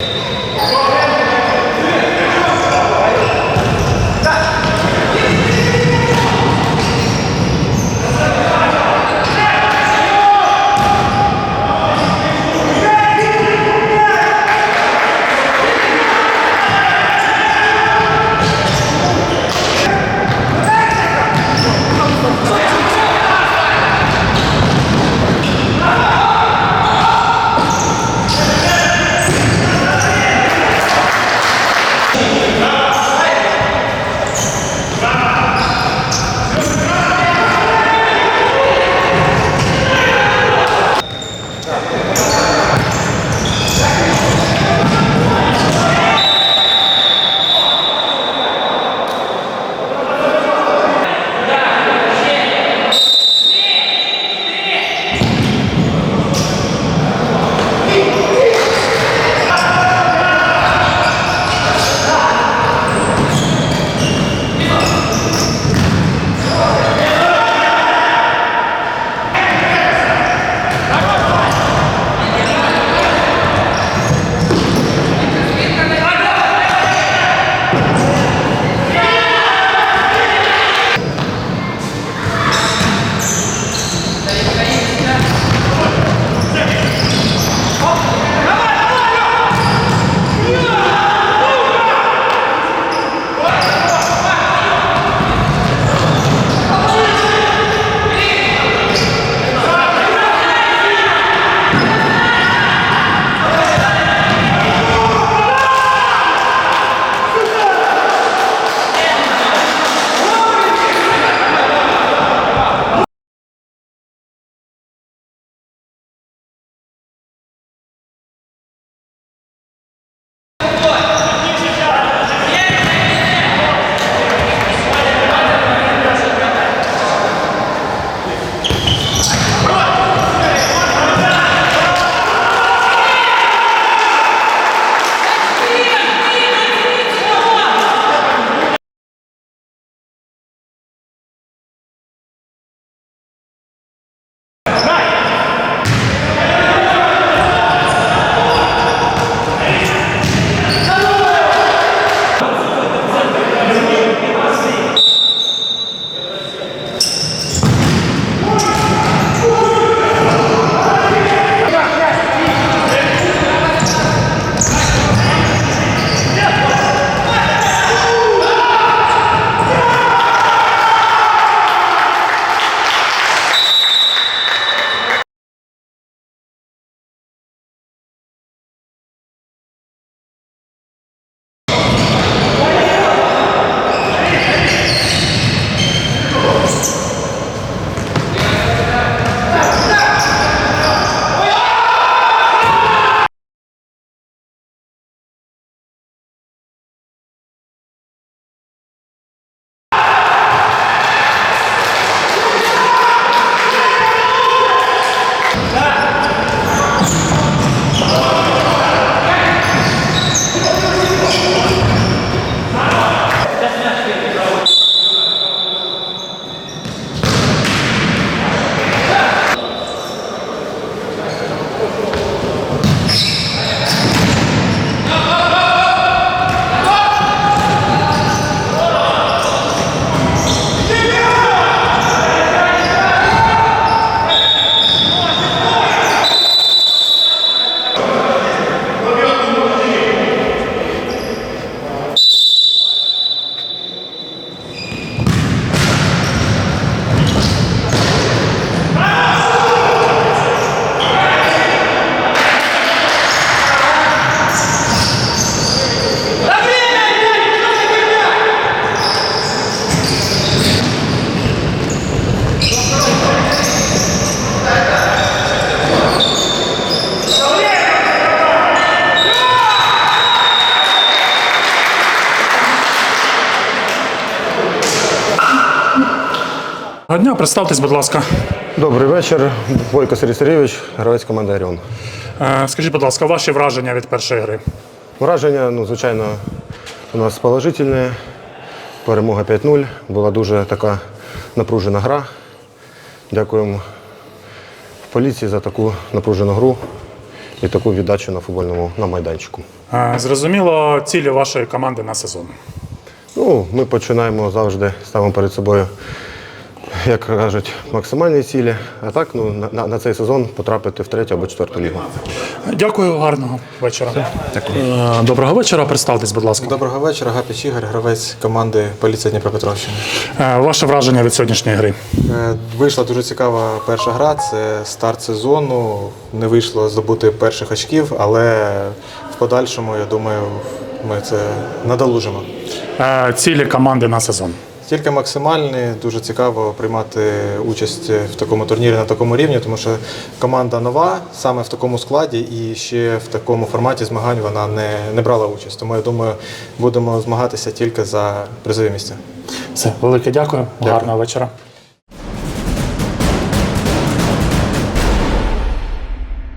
Yeah. Доброго дня, представтесь, будь ласка. Добрий вечір. Бойко Сергій Сергійович, гравець команди Оріон. Е, Скажіть, будь ласка, ваші враження від першої гри? Враження, ну, звичайно, у нас положительне. Перемога 5-0. Була дуже така напружена гра. Дякуємо поліції за таку напружену гру. і таку віддачу на футбольному на майданчику. Е, Зрозуміло, цілі вашої команди на сезон. Ну, ми починаємо завжди, ставимо перед собою, як кажуть, максимальні цілі. А так, ну, на, на, цей сезон потрапити в третю або четверту лігу. Дякую, гарного вечора. Е, Доброго вечора. Представтесь, будь ласка. Доброго вечора, Гапіч Ігор, гравець команди поліція Дніпропетровщини. Е, Ваше враження від сьогоднішньої гри. Е, Вийшла дуже цікава перша гра. Це старт сезону. Не вийшло здобути перших очків, але в подальшому, я думаю, ми це надолужимо. Е, Цілі команди на сезон. Тільки максимальні, дуже цікаво приймати участь в такому турнірі на такому рівні, тому що команда нова, саме в такому складі, і ще в такому форматі змагань вона не, не брала участь. Тому я думаю, будемо змагатися тільки за призові місця. Все, велике дякую. Гарного вечора.